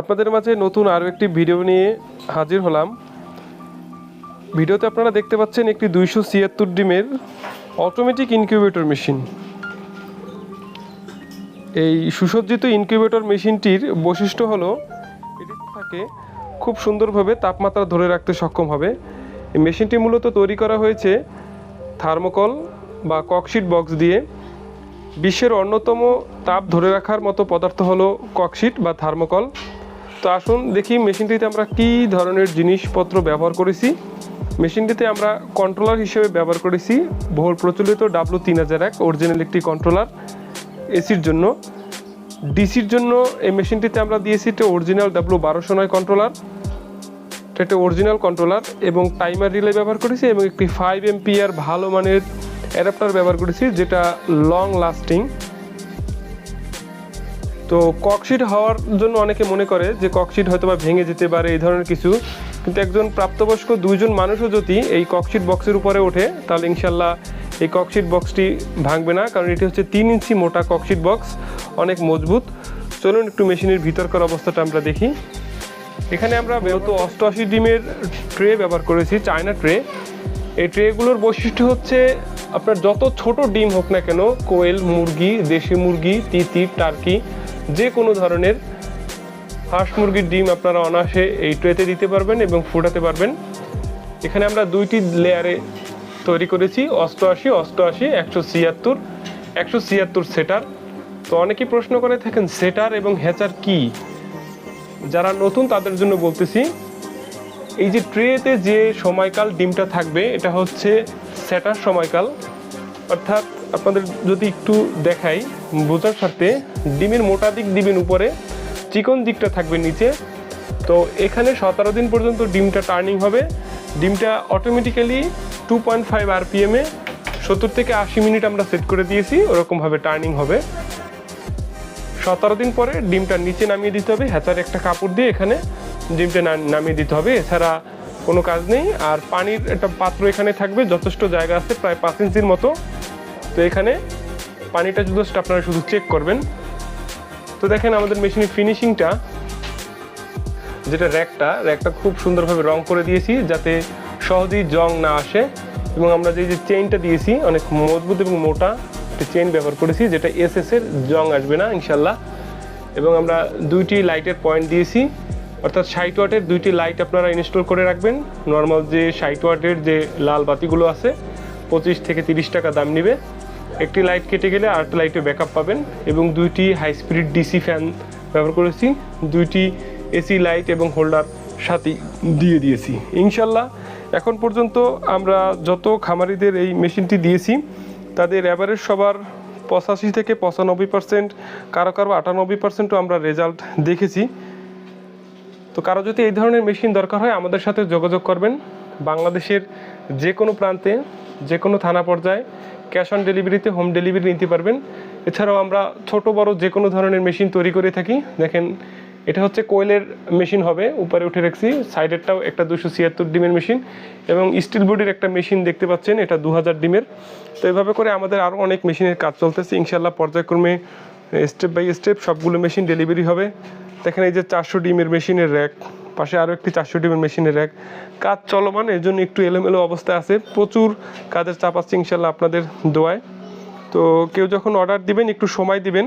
আপনাদের মাঝে নতুন আরও একটি ভিডিও নিয়ে হাজির হলাম। ভিডিওতে আপনারা দেখতে পাচ্ছেন একটি দুইশো ছিয়াত্তর ডিমের অটোমেটিক ইনকিউবেটর মেশিন এই সুসজ্জিত ইনকিউবেটর মেশিনটির বৈশিষ্ট্য হলো, এটি থাকে খুব সুন্দরভাবে তাপমাত্রা ধরে রাখতে সক্ষম হবে। এই মেশিনটি মূলত তৈরি করা হয়েছে থার্মোকল বা ককশিট বক্স দিয়ে। বিশ্বের অন্যতম তাপ ধরে রাখার মতো পদার্থ হলো ককশিট বা থার্মোকল। তো আসুন দেখি মেশিনটিতে আমরা কী ধরনের জিনিসপত্র ব্যবহার করেছি। মেশিনটিতে আমরা কন্ট্রোলার হিসেবে ব্যবহার করেছি, বহুল প্রচলিত ডাব্লু তিন হাজার এক অরিজিনাল একটি কন্ট্রোলার এসির জন্য। ডিসির জন্য এই মেশিনটিতে আমরা দিয়েছি একটা অরিজিনাল ডাব্লু বারোশো নয় কন্ট্রোলার এটা একটা অরিজিনাল কন্ট্রোলার এবং টাইমার রিলে ব্যবহার করেছি এবং একটি ফাইভ এমপিআর ভালো মানের অ্যাডাপ্টার ব্যবহার করেছি, যেটা লং লাস্টিং তো ককশিট হওয়ার জন্য অনেকে মনে করে যে ককশিট হয়তো বা ভেঙে যেতে পারে, এই ধরনের কিছু। কিন্তু একজন প্রাপ্তবয়স্ক দুইজন মানুষও যদি এই ককশিট বক্সের উপরে ওঠে, তাহলে ইনশাল্লাহ এই ককশিট বক্সটি ভাঙবে না, কারণ এটি হচ্ছে তিন ইঞ্চি মোটা ককশিট বক্স, অনেক মজবুত। চলুন একটু মেশিনের ভিতরকার অবস্থাটা আমরা দেখি। এখানে আমরা মূলত অষ্টআশি ডিমের ট্রে ব্যবহার করেছি, চায়না ট্রে। এই ট্রেগুলোর বৈশিষ্ট্য হচ্ছে আপনার যত ছোট ডিম হোক না কেন, কোয়েল, মুরগি, দেশি মুরগি তিতির টার্কি যে কোনো ধরনের হাঁস মুরগির ডিম আপনারা অনায়াসে এই ট্রেতে দিতে পারবেন এবং ফুটাতে পারবেন। এখানে আমরা দুইটি লেয়ারে তৈরি করেছি, অষ্টআশি অষ্টআশি, একশো ছিয়াত্তর একশো ছিয়াত্তর সেটার। তো অনেকেই প্রশ্ন করে থাকেন সেটার এবং হ্যাচার কি? যারা নতুন, তাদের জন্য বলতেছি, এই যে ট্রেতে যে সময়কাল ডিমটা থাকবে, এটা হচ্ছে সেটার সময়কাল। অর্থাৎ আপনাদের যদি একটু দেখাই, বোঝার স্বার্থে ডিমের মোটা দিক দিবেন উপরে, চিকন দিকটা থাকবে নিচে। তো এখানে সতেরো দিন পর্যন্ত ডিমটা টার্নিং হবে। ডিমটা অটোমেটিক্যালি টু পয়েন্ট ফাইভ আরপিএমে সত্তর থেকে আশি মিনিট আমরা সেট করে দিয়েছি, ওরকমভাবে টার্নিং হবে। সতেরো দিন পরে ডিমটা নিচে নামিয়ে দিতে হবে, হ্যাচার একটা কাপড় দিয়ে এখানে ডিমটা নামিয়ে দিতে হবে। এছাড়া কোনো কাজ নেই। আর পানির একটা পাত্র এখানে থাকবে, যথেষ্ট জায়গা আছে, প্রায় পাঁচ ইঞ্চির মতো। তো এখানে পানিটা জাস্ট আপনারা শুধু চেক করবেন। তো দেখেন আমাদের মেশিনের ফিনিশিংটা যেটা র্যাকটা র্যাকটা খুব সুন্দরভাবে রং করে দিয়েছি যাতে সহজেই জং না আসে। এবং আমরা যে যে চেইনটা দিয়েছি, অনেক মজবুত এবং মোটা একটা চেইন ব্যবহার করেছি, যেটা এস এর জং আসবে না ইনশাল্লাহ এবং আমরা দুইটি লাইটের পয়েন্ট দিয়েছি, অর্থাৎ ষাট ওয়াটের দুইটি লাইট আপনারা ইনস্টল করে রাখবেন। নর্মাল যে ষাট ওয়াটের যে লাল বাতিগুলো আছে, পঁচিশ থেকে তিরিশ টাকা দাম নেবে। একটি লাইট কেটে গেলে আরেকটা লাইটে ব্যাকআপ পাবেন এবং দুইটি হাই স্পিড ডিসি ফ্যান ব্যবহার করেছি, দুইটি এসি লাইট এবং হোল্ডার সাথে দিয়ে দিয়েছি। ইনশাল্লাহ এখন পর্যন্ত আমরা যত খামারিদের এই মেশিনটি দিয়েছি, তাদের অ্যাভারেজ সবার পঁচাশি থেকে পঁচানব্বই পার্সেন্ট কারও কারও আটানব্বই পার্সেন্টও আমরা রেজাল্ট দেখেছি। তো কারও যদি এই ধরনের মেশিন দরকার হয়, আমাদের সাথে যোগাযোগ করবেন। বাংলাদেশের যে কোনো প্রান্তে, যে কোনো থানা পর্যায়ে ক্যাশ অন ডেলিভারিতে, হোম ডেলিভারি নিতে পারবেন। এছাড়াও আমরা ছোট, বড় যে কোনো ধরনের মেশিন তৈরি করে থাকি। দেখেন, এটা হচ্ছে কোয়েলের মেশিন হবে, উপরে উঠে রাখছি। সাইডেরটাও একটা দুশো ছিয়াত্তর ডিমের মেশিন এবং স্টিল বডির একটা মেশিন দেখতে পাচ্ছেন, এটা দু হাজার ডিমের। তো এভাবে করে আমাদের আরও অনেক মেশিনের কাজ চলতেছে। ইনশাল্লাহ পর্যায়ক্রমে স্টেপ বাই স্টেপ সবগুলো মেশিন ডেলিভারি হবে। দেখেন এই যে চারশো ডিমের মেশিনের র্যাক পাশে আরও একটি চারশো ডিমের মেশিনের র্যাক কাজ চলমান এর জন্য একটু এলোমেলো অবস্থায় আছে। প্রচুর কাজের চাপ আছে ইনশাল্লাহ আপনাদের দোয়ায়। তো কেউ যখন অর্ডার দিবেন, একটু সময় দিবেন।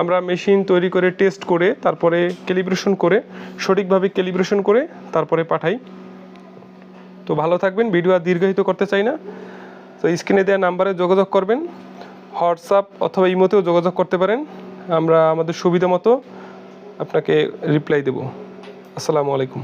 আমরা মেশিন তৈরি করে টেস্ট করে, তারপরে ক্যালিব্রেশন করে, সঠিকভাবে ক্যালিব্রেশন করে, তারপরে পাঠাই। তো ভালো থাকবেন ভিডিও আর দীর্ঘায়িত করতে চাই না। তো স্ক্রিনে দেওয়া নাম্বারে যোগাযোগ করবেন। হোয়াটসঅ্যাপ অথবা ইমোতেও যোগাযোগ করতে পারেন। আমরা আমাদের সুবিধা মতো আপনাকে রিপ্লাই দেব। আসসালামু আলাইকুম।